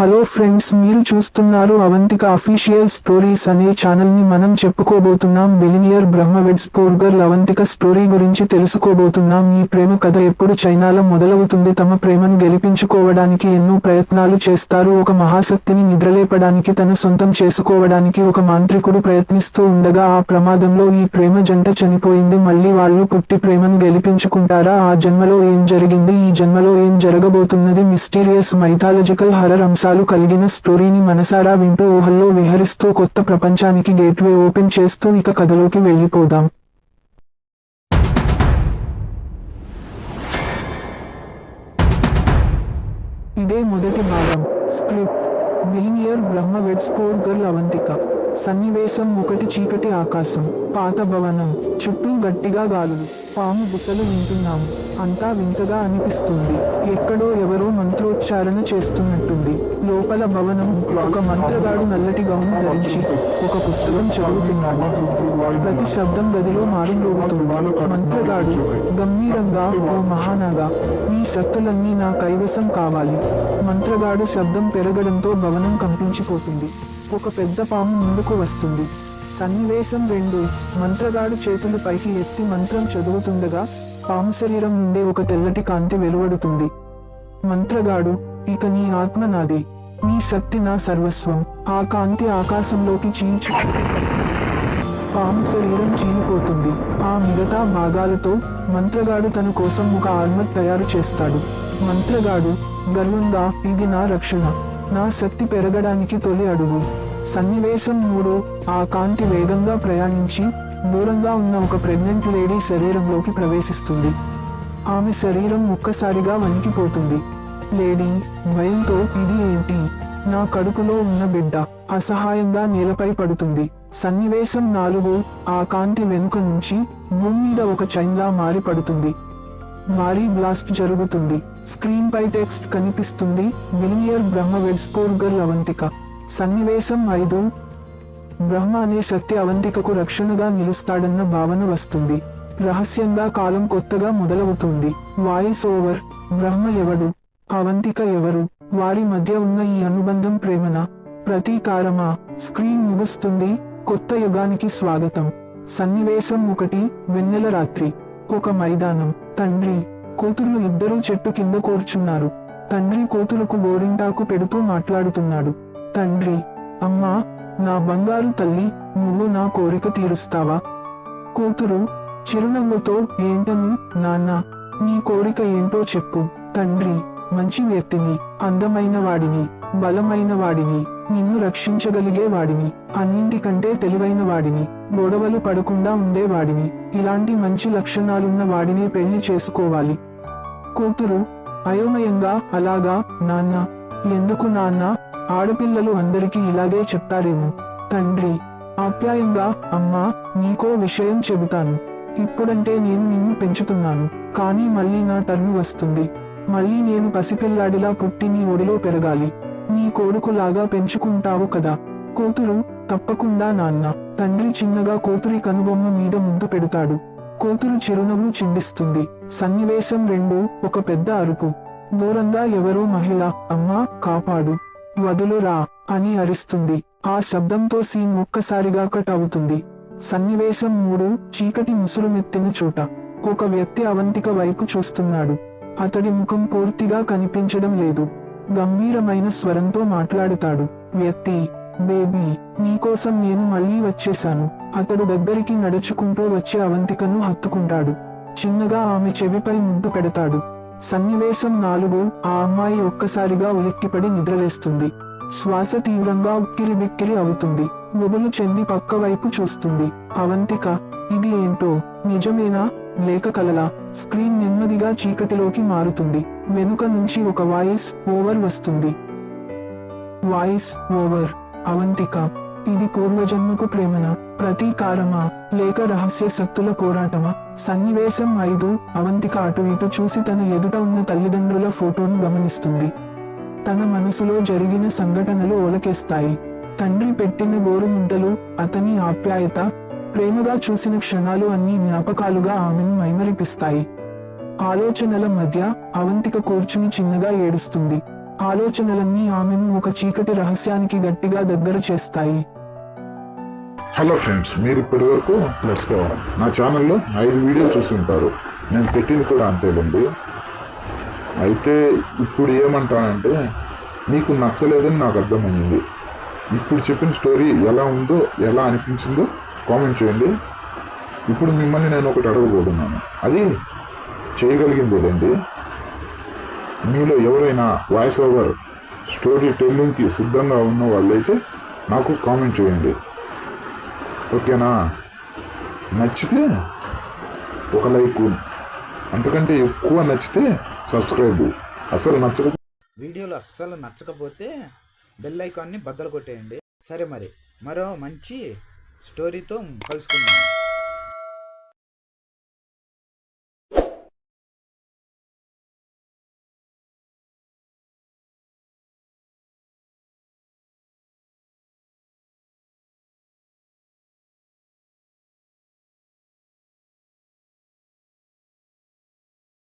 Hello friends మీరు చూస్తున్నారు Avantika official stories అనే ఛానల్ని మనం చెప్పుకోబోతున్నాం. బిలినియర్ బ్రహ్మవెడ్స్ పోర్గర్ అవంతిక స్టోరీ గురించి తెలుసుకోబోతున్నాం. ఈ ప్రేమ కథ ఎప్పుడు చైనాలో మొదలవుతుంది? తమ ప్రేమను గెలిపించుకోవడానికి ఎన్నో ప్రయత్నాలు చేస్తారు. ఒక మహాశక్తిని నిద్రలేపడానికి తన సొంతం చేసుకోవడానికి ఒక మాంత్రికుడు ప్రయత్నిస్తూ ఉండగా ఆ ప్రమాదంలో ఈ ప్రేమ జంట చనిపోయింది. మళ్ళీ వాళ్ళు పుట్టి ప్రేమను గెలిపించుకుంటారా? ఆ జన్మలో ఏం జరిగింది? ఈ జన్మలో ఏం జరగబోతున్నది? మిస్టీరియస్ మైథాలజికల్ హరర్ అంశాలు కలిగిన స్టోరీని మనసారా వింటూ ఊహల్లో విహరిస్తూ కొత్త ప్రపంచానికి గేట్వే ఓపెన్ చేస్తూ ఇక కథలోకి వెళ్ళిపోదాం. ఇదే మొదటి భాగం. Script billionaire Brahma web score girl Avantika సన్నివేశం ఒకటి చీకటి ఆకాశం. పాత భవనం. చుట్టూ గట్టిగా గాలులు. పాము బుసలు వింటున్నాము. అంతా వింతగా అనిపిస్తుంది. ఎక్కడో ఎవరో మంత్రోచ్చారణ చేస్తున్నట్టుంది. లోపల భవనం ఒక మంత్రగాడు నల్లటి గౌను ధరించి ఒక పుస్తకం చదువుతున్నాడు. ప్రతి శబ్దం గదిలో మారుమోగుతుంది. మంత్రగాడు గంభీరంగా ఓ మహానాగా ఈ శక్తులన్నీ నా కైవసం కావాలి. మంత్రగాడు శబ్దం పెరగడంతో భవనం కంపించిపోతుంది. ఒక పెద్ద పాము ముందుకు వస్తుంది. సన్నివేశం రెండు. మంత్రగాడు చేతులు పైకి ఎత్తి మంత్రం చదువుతుండగా పాము శరీరం నుండి ఒక తెల్లటి కాంతి వెలువడుతుంది. మంత్రగాడు ఇక నీ ఆత్మ నాది. నీ శక్తి నా సర్వస్వం. ఆ కాంతి ఆకాశంలోకి చీల్చు. పాము శరీరం చీలిపోతుంది. ఆ మిగతా భాగాలతో మంత్రగాడు తన కోసం ఒక ఆర్మర్ తయారు చేస్తాడు. మంత్రగాడు గర్వంగా ఇది నా రక్షణ. నా శక్తి పెరగడానికి తొలి అడుగు. సన్నివేశం మూడు ఆ కాంతి వేగంగా ప్రయాణించి దూరంగా ఉన్న ఒక ప్రెగ్నెంట్ లేడీ శరీరంలోకి ప్రవేశిస్తుంది. ఆమె శరీరం ఒక్కసారిగా వణికిపోతుంది. లేడీ భయంతో ఇది ఏంటి? నా కడుపులో ఉన్న బిడ్డ అసహాయంగా నేలపై పడుతుంది. సన్నివేశం నాలుగు ఆ కాంతి వెనుక నుంచి భూమి మీద ఒక చైన్లా మారి పడుతుంది. భారీ బ్లాస్ట్ జరుగుతుంది. స్క్రీన్ పై టెక్స్ట్ కనిపిస్తుంది. విలినియర్ బ్రహ్మ వెడ్స్కోర్గర్ అవంతిక సన్నివేశం ఐదు బ్రహ్మ అనే శక్తి అవంతికకు రక్షణగా నిలుస్తాడన్న భావన వస్తుంది. రహస్యంగా కాలం కొత్తగా మొదలవుతుంది. Voice over. బ్రహ్మ ఎవడు? అవంతిక ఎవరు? వారి మధ్య ఉన్న ఈ అనుబంధం ప్రేమన? ప్రతీకారమా? స్క్రీన్ ముగుస్తుంది. కొత్త యుగానికి స్వాగతం. సన్నివేశం ఒకటి. వెన్నెల రాత్రి. ఒక మైదానం. తండ్రి. కూతుర్లు ఇద్దరూ చెట్టు కింద కూర్చున్నారు. తండ్రి కూతురుకు గోరింటాకు పెడుతూ మాట్లాడుతున్నాడు. తండ్రి. అమ్మా నా బంగారు తల్లి నువ్వు నా కోరిక తీరుస్తావా? కూతురు చిరునవ్వుతో ఏంటని నాన్న నీ కోరిక ఏంటో చెప్పు. తండ్రి మంచి వ్యక్తిని అందమైన వాడిని బలమైన వాడిని నిన్ను రక్షించగలిగే వాడిని అన్నింటికంటే తెలివైన వాడిని గొడవలు పడకుండా ఉండేవాడిని ఇలాంటి మంచి లక్షణాలున్న వాడినే పెళ్ళి చేసుకోవాలి. కూతురు అయోమయంగా అలాగా నాన్న ఎందుకు నాన్న ఆడపిల్లలు అందరికీ ఇలాగే చెప్తారేమో. తండ్రి ఆప్యాయంగా అమ్మా నీకో విషయం చెబుతాను. ఇప్పుడంటే నేను నిన్ను పెంచుతున్నాను కానీ మళ్ళీ నా టర్న్ వస్తుంది. మళ్ళీ నేను పసిపిల్లాడిలా పుట్టి నీ ఒడిలో పెరగాలి. నీ కొడుకులాగా పెంచుకుంటావు కదా. కూతురు తప్పకుండా నాన్న. తండ్రి చిన్నగా కూతురి కనుబొమ్మ మీద ముద్దు పెడతాడు. కూతురు చిరునవ్వు చిందిస్తుంది. సన్నివేశం రెండు ఒక పెద్ద అరుపు. దూరంగా ఎవరో మహిళ అమ్మా కాపాడు. వదులురా అని అరిస్తుంది. ఆ శబ్దంతో సీన్ ఒక్కసారిగా కట్ అవుతుంది. సన్నివేశం మూడు చీకటి ముసురుమెత్తిన చోట. ఒక వ్యక్తి అవంతిక వైపు చూస్తున్నాడు. అతడి ముఖం పూర్తిగా కనిపించడం లేదు. గంభీరమైన స్వరంతో మాట్లాడుతాడు. వ్యక్తి బేబీ నీకోసం నేను మళ్ళీ వచ్చేశాను. అతడు దగ్గరికి నడుచుకుంటూ వచ్చే అవంతికను హత్తుకుంటాడు. చిన్నగా ఆమె చెవిపై ముద్దు పెడతాడు. సన్నివేశం నాలుగు. ఆ అమ్మాయి ఒక్కసారిగా ఉలిక్కిపడి నిద్రలేస్తుంది. శ్వాస తీవ్రంగా ఉక్కిరి బిక్కిరి అవుతుంది. గుబులు చెంది పక్క వైపు చూస్తుంది. అవంతిక ఇది ఏంటో? నిజమేనా? లేక కలలా? స్క్రీన్ నెమ్మదిగా చీకటిలోకి మారుతుంది. వెనుక నుంచి ఒక వాయిస్ ఓవర్ వస్తుంది. Voice over. అవంతిక ఇది పూర్వజన్మకు ప్రేమన? ప్రతీకారమా? లేక రహస్య శక్తుల పోరాటమా? సన్నివేశం ఐదు అవంతిక అటు ఇటు చూసి తన ఎదుట ఉన్న తల్లిదండ్రుల ఫోటోను గమనిస్తుంది. తన మనసులో జరిగిన సంఘటనలు ఒలకేస్తాయి. తండ్రి పెట్టిన గోరు ముద్దలు అతని ఆప్యాయత ప్రేమగా చూసిన క్షణాలు అన్ని జ్ఞాపకాలుగా ఆమెను మైమరిపిస్తాయి. ఆలోచనల మధ్య అవంతిక కూర్చుని చిన్నగా ఏడుస్తుంది. ఆలోచనలన్నీ ఆమెను ఒక చీకటి రహస్యానికి గట్టిగా దగ్గర చేస్తాయి. హలో ఫ్రెండ్స్ మీరు ఇప్పటి వరకు లెట్స్ నా ఛానల్లో ఐదు వీడియోలు చూస్తుంటారు నేను పెట్టింది కూడా అంతేలేండి. అయితే ఇప్పుడు ఏమంటానంటే మీకు నచ్చలేదని నాకు అర్థమైంది. ఇప్పుడు చెప్పిన స్టోరీ ఎలా ఉందో ఎలా అనిపించిందో కామెంట్ చేయండి. ఇప్పుడు మిమ్మల్ని నేను ఒకటి అడగబోతున్నాను. అది చేయగలిగిందేలేండి? మీలో ఎవరైనా వాయిస్ ఓవర్ స్టోరీ టెల్లింగ్కి సిద్ధంగా ఉన్న వాళ్ళైతే నాకు కామెంట్ చేయండి. ఓకేనా? నచ్చితే ఒక లైక్ అంతకంటే ఎక్కువ నచ్చితే సబ్స్క్రైబ్ అసలు నచ్చక వీడియోలు అస్సలు నచ్చకపోతే బెల్ ఐకాన్ని బద్దలు కొట్టేయండి. సరే మరి మరో మంచి స్టోరీతో కలుసుకుందాం.